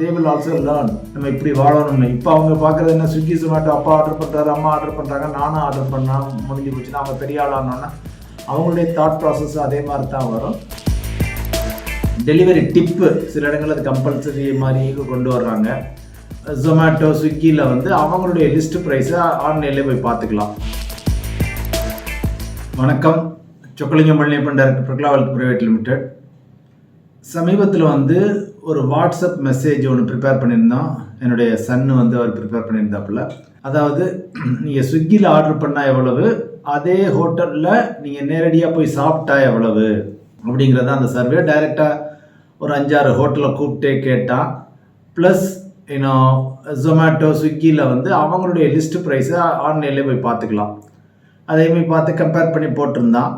They will also learn நம்ம இப்படி வாழணும்னு இப்போ அவங்க பார்க்குறது என்ன? ஸ்விக்கி ஜொமேட்டோ அப்பா ஆர்டர் பண்ணுறாரு அம்மா ஆர்டர் பண்ணுறாங்க நானும் ஆர்டர் பண்ணா முடிஞ்சு போச்சுன்னா அவங்க பெரிய ஆளானோன்னா அவங்களுடைய தாட் ப்ராசஸ் அதே மாதிரி தான் வரும். டெலிவரி டிப்பு சில இடங்களில் அது கம்பல்சரி மாதிரி கொண்டு வர்றாங்க. ஜொமேட்டோ ஸ்விக்கியில் வந்து அவங்களுடைய லிஸ்ட் ப்ரைஸை ஆன்லைன்லேயே போய் பார்த்துக்கலாம். வணக்கம். சொக்கலிங்கம் பழனியப்பன் டைரக்டர் பிரக்லாவல் பிரைவேட் லிமிடெட் சமீபத்தில் வந்து ஒரு வாட்ஸ்அப் மெசேஜ் ஒன்று ப்ரிப்பேர் பண்ணியிருந்தோம் என்னுடைய சன்னு வந்து அவர் ப்ரிப்பேர் பண்ணியிருந்தாப்புல. அதாவது நீங்கள் ஸ்விக்கியில் ஆர்டர் பண்ணால் எவ்வளவு அதே ஹோட்டலில் நீங்கள் நேரடியாக போய் சாப்பிட்டா எவ்வளவு அப்படிங்கிறத அந்த சர்வே டைரெக்டாக ஒரு அஞ்சாறு ஹோட்டலில் கூப்பிட்டே கேட்டால் ப்ளஸ் இன்னும் ஜொமேட்டோ ஸ்விக்கியில் வந்து அவங்களுடைய லிஸ்ட் ப்ரைஸை ஆன்லைன்லேயே போய் பார்த்துக்கலாம். அதே மாதிரி பார்த்து கம்பேர் பண்ணி போட்டிருந்தான்.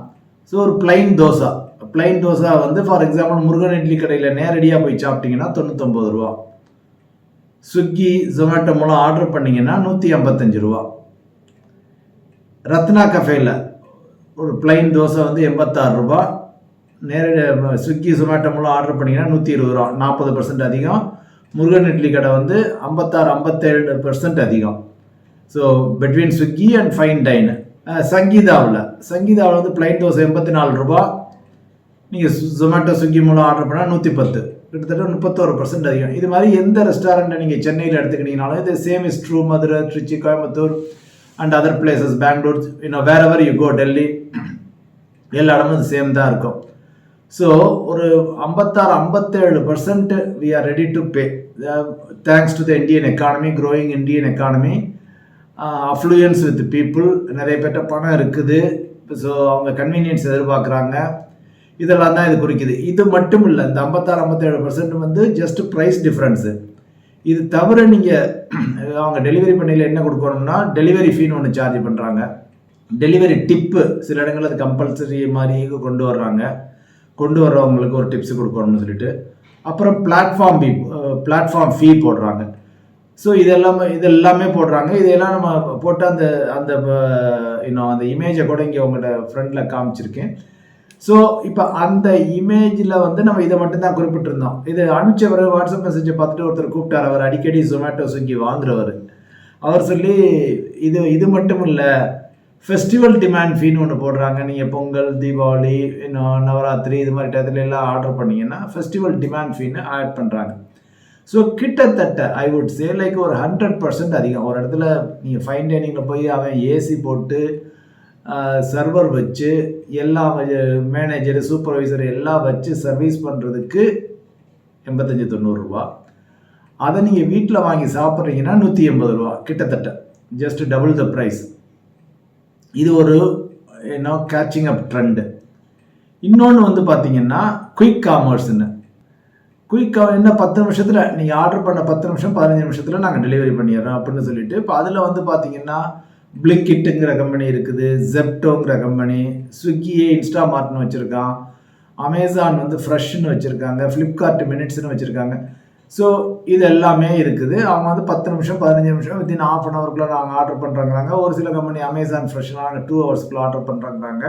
ஸோ ஒரு பிளைன் தோசை. பிளைன் தோசை வந்து ஃபார் எக்ஸாம்பிள் முருகன் இட்லி கடையில் நேரடியாக போய் சாப்பிட்டீங்கன்னா தொண்ணூத்தொம்பது ரூபா. ஸ்விக்கி ஜொமேட்டோ மூலம் ஆர்டர் பண்ணிங்கன்னா நூற்றி ஐம்பத்தஞ்சு ரூபா. ரத்னா கஃபேல ஒரு பிளைன் தோசை வந்து எண்பத்தாறு ரூபா. நேரடி ஸ்விக்கி ஜொமேட்டோ மூலம் ஆர்டர் பண்ணிங்கன்னா நூற்றி இருபது ரூபா. நாற்பது பர்சன்ட் அதிகம். முருகன் இட்லி கடை வந்து ஐம்பத்தாறு ஐம்பத்தேழு பர்சன்ட் அதிகம். So between Swiggy and fine dine சங்கீதாவில். சங்கீதாவில் வந்து பிளைன் தோசை எண்பத்தி நாலு ரூபா. நீங்கள் ஜொமேட்டோ ஸ்விக்கி மூலம் ஆர்டர் பண்ணால் நூற்றி பத்து கிட்டத்தட்ட முப்பத்தோரு பர்சன்ட் அதிகம். இது மாதிரி எந்த ரெஸ்டாரண்ட்டை நீங்கள் சென்னையில் எடுத்துக்கிட்டீங்கனாலும் இது same is true Madurai Trichy Coimbatore and other places Bangalore இன்னும் வேற எவர் யூ கோ டெல்லி எல்லா இடமும் இது சேம் தான் இருக்கும். ஸோ ஒரு ஐம்பத்தாறு ஐம்பத்தேழு percent we are ready to pay thanks to the Indian economy growing Indian economy affluence with people நிறைய பேர்ட்ட பணம் இருக்குது. ஸோ அவங்க கன்வீனியன்ஸ் எதிர்பார்க்குறாங்க. இதெல்லாம் தான் இது குறிக்குது. இது மட்டும் இல்லை இந்த ஐம்பத்தாறு ஐம்பத்தேழு பர்சன்ட் வந்து ஜஸ்ட் ப்ரைஸ் டிஃப்ரென்ஸு இது தவிர நீங்கள் அவங்க டெலிவரி பண்ணியில் என்ன கொடுக்கணும்னா டெலிவரி ஃபீன்னு ஒன்று சார்ஜ் பண்ணுறாங்க டெலிவரி டிப்பு சில இடங்களில் அது கம்பல்சரி மாதிரி கொண்டு வர்றாங்க. கொண்டு வர்றவங்களுக்கு ஒரு டிப்ஸ் கொடுக்கணும்னு சொல்லிட்டு. அப்புறம் பிளாட்ஃபார்ம் ஃபீ பிளாட்ஃபார்ம் ஃபீ போடுறாங்க. ஸோ இதெல்லாமே இது எல்லாமே போடுறாங்க. இதெல்லாம் நம்ம போட்டு அந்த அந்த இன்னும் அந்த இமேஜை கூட இங்கே உங்கள்கிட்ட ஃப்ரெண்டில் காமிச்சிருக்கேன். ஸோ இப்போ அந்த இமேஜில் வந்து நம்ம இதை மட்டும்தான் குறிப்பிட்டிருந்தோம். இது அனுப்பிச்சவர் வாட்ஸ்அப் மெசேஜை பார்த்துட்டு ஒருத்தர் கூப்பிட்டார். அவர் அடிக்கடி ஜொமேட்டோ ஸ்விக்கி வாங்குறவர். அவர் சொல்லி இது இது மட்டும் இல்லை ஃபெஸ்டிவல் டிமாண்ட் ஃபீன்னு ஒன்று போடுறாங்க. நீங்கள் பொங்கல் தீபாவளி இன்னும் நவராத்திரி இது மாதிரி டயத்துல எல்லாம் ஆர்டர் பண்ணிங்கன்னா ஃபெஸ்டிவல் டிமாண்ட் ஃபீன்னு ஆட் பண்ணுறாங்க ஸோ கிட்டத்தட்ட ஐ வுட் சே லைக் ஒரு ஹண்ட்ரட் பர்சன்ட் அதிகம். ஒரு இடத்துல நீங்கள் ஃபைன் டைனிங்கில் போய் அவன் ஏசி போட்டு சர்வர் வச்சு எல்லா மேனேஜர் சூப்பர்வைசர் எல்லாம் வச்சு சர்வீஸ் பண்ணுறதுக்கு எண்பத்தஞ்சு தொண்ணூறுரூவா அதை நீங்கள் வீட்டில் வாங்கி சாப்பிட்றீங்கன்னா நூற்றி எண்பது ரூபா கிட்டத்தட்ட. ஜஸ்ட் டபுள் த ப்ரைஸ் இது ஒரு என்ன கேச்சிங் அப் ட்ரெண்டு இன்னொன்று வந்து பார்த்தீங்கன்னா குயிக் காமர்ஸ்னு குயிக் என்ன பத்து நிமிஷத்தில் நீங்கள் ஆர்டர் பண்ண பத்து நிமிஷம் பதினஞ்சு நிமிஷத்தில் நாங்கள் டெலிவரி பண்ணிடுறோம் அப்படின்னு சொல்லிட்டு இப்போ அதில் வந்து பார்த்தீங்கன்னா பிளிக்கிட்டுங்கிற கம்பெனி இருக்குது ஜெப்டோங்கிற கம்பெனி ஸ்விக்கியே இன்ஸ்டாமார்ட்னு வச்சுருக்கான் அமேசான் வந்து ஃப்ரெஷ்னு வச்சுருக்காங்க ஃப்ளிப்கார்ட் மினிட்ஸ்னு வச்சுருக்காங்க. ஸோ இது எல்லாமே இருக்குது. அவங்க வந்து பத்து நிமிஷம் பதினஞ்சு நிமிஷம் வித்தின் ஆஃப் அன் ஹவருக்குள்ளே நாங்கள் ஆர்டர் பண்ணுறாங்கிறாங்க ஒரு சில கம்பெனி அமேசான் ஃப்ரெஷ்னா நாங்கள் டூ ஹவர்ஸ்க்குள்ள ஆர்டர் பண்ணுறாங்கிறாங்க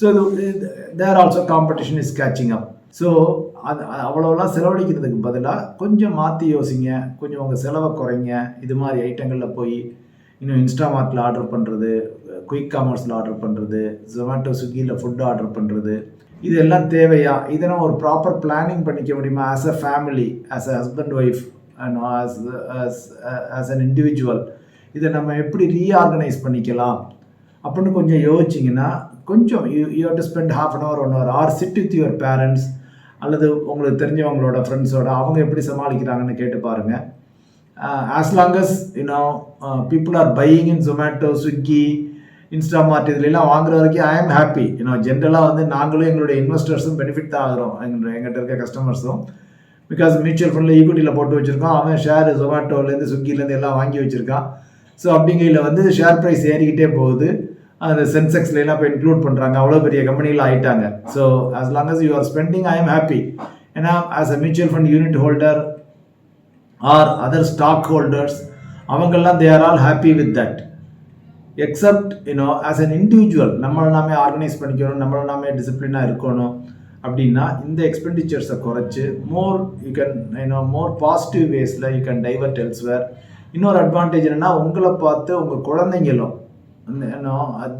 ஸோ இது there also competition is catching up so அது அவ்வளோலாம் செலவழிக்கிறதுக்கு பதிலாக கொஞ்சம் மாற்றி யோசிங்க கொஞ்சம் உங்கள் செலவை குறைங்க. இது மாதிரி ஐட்டங்களில் போய் இன்னும் இன்ஸ்டாமார்ட்டில் ஆர்டர் பண்ணுறது குயிக் காமர்ஸில் ஆர்டர் பண்ணுறது ஜொமேட்டோ ஸ்விக்கியில் ஃபுட் ஆர்டர் பண்ணுறது இது எல்லாம் தேவையா? இதை ஒரு ப்ராப்பர் பிளானிங் பண்ணிக்க முடியுமா? As a family as a husband wife and as as an individual இதை நம்ம எப்படி ரீஆர்கனைஸ் பண்ணிக்கலாம்? அப்படின்னு கொஞ்சம் யோசிச்சிங்கன்னா கொஞ்சம் you you to spend half an hour one hour or sit with your parents அல்லது உங்களுக்கு தெரிஞ்சவங்களோட ஃப்ரெண்ட்ஸோட அவங்க எப்படி சமாளிக்கிறாங்கன்னு கேட்டு பாருங்கள் as long as you know people are buying in Zomato Swiggy Instamart இதுலலாம் வாங்குற வரைக்கும் ஐ ஆம் ஹாப்பி யூனோ ஜென்ரலாக வந்து நாங்களும் எங்களுடைய இன்வெஸ்டர்ஸும் பெனிஃபிட் தான் ஆகிறோம். எங்களுடைய எங்கிட்ட இருக்க கஸ்டமர்ஸும் பிகாஸ் மியூச்சுவல் ஃபண்டில் ஈக்விட்டியில் போட்டு வச்சுருக்கோம். அவன் ஷேர் ஜொமேட்டோலேருந்து ஸ்விக்கிலேருந்து எல்லாம் வாங்கி வச்சுருக்கான். ஸோ அப்படிங்கையில் வந்து ஷேர் ப்ரைஸ் ஏறிக்கிட்டே போகுது. அந்த சென்செக்ஸ்லாம் இப்போ இன்க்ளூட் பண்ணுறாங்க அவ்வளோ பெரிய கம்பெனிகள் ஆகிட்டாங்க so as long as you are spending I am happy ஏன்னா as a mutual fund unit holder or other stock holders அவங்கெல்லாம் they are all happy with that except you know as an individual நம்மளை நாமே organise பண்ணிக்கணும் நம்மளை நாமே டிசிப்ளினாக இருக்கணும். அப்படின்னா இந்த எக்ஸ்பெண்டிச்சர்ஸை குறைச்சி more you can you know more positive வேஸில் you can divert elsewhere இன்னொரு அட்வான்டேஜ் என்னென்னா உங்களை பார்த்து உங்கள் குழந்தைங்களும்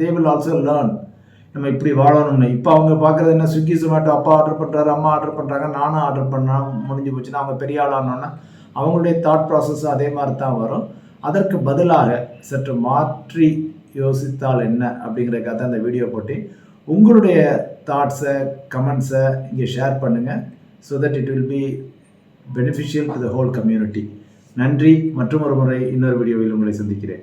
தே வில் ஆல்சோ லேர்ன் நம்ம இப்படி வாழணும்னு. இப்போ அவங்க பார்க்குறது என்ன? ஸ்விக்கி ஜொமேட்டோ அப்பா ஆர்டர் பண்ணுறாரு அம்மா ஆர்டர் பண்ணுறாங்க நானும் ஆர்டர் பண்ணால் முடிஞ்சு போச்சுன்னா அவங்க பெரிய ஆளானோன்னா அவங்களுடைய தாட் ப்ராசஸும் அதே மாதிரி தான் வரும். அதற்கு பதிலாக சற்று மாற்றி யோசித்தால் என்ன அப்படிங்கிறக்காக தான் இந்த வீடியோ போட்டி உங்களுடைய தாட்ஸை கமெண்ட்ஸை இங்கே ஷேர் பண்ணுங்கள் so that it will be beneficial to the whole community நன்றி. மற்றும் ஒரு முறை இன்னொரு வீடியோவில் உங்களை சந்திக்கிறேன்.